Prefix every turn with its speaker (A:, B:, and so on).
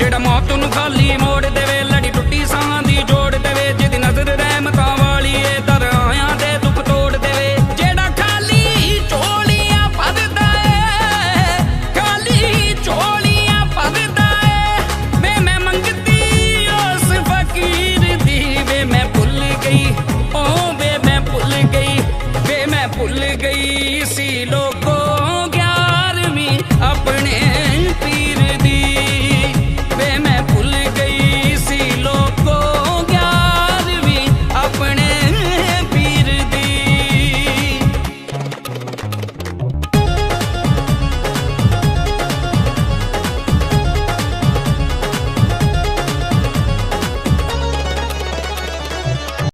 A: ਜਿਹੜਾ ਮੌਤ ਨੂੰ ਖਾਲੀ ਮੋੜ ਦੇਵੇ ਲੜੀ ਟੁੱਟੀ ਸਾਹਾਂ ਦੀ ਜੋੜ ਦੇਵੇ।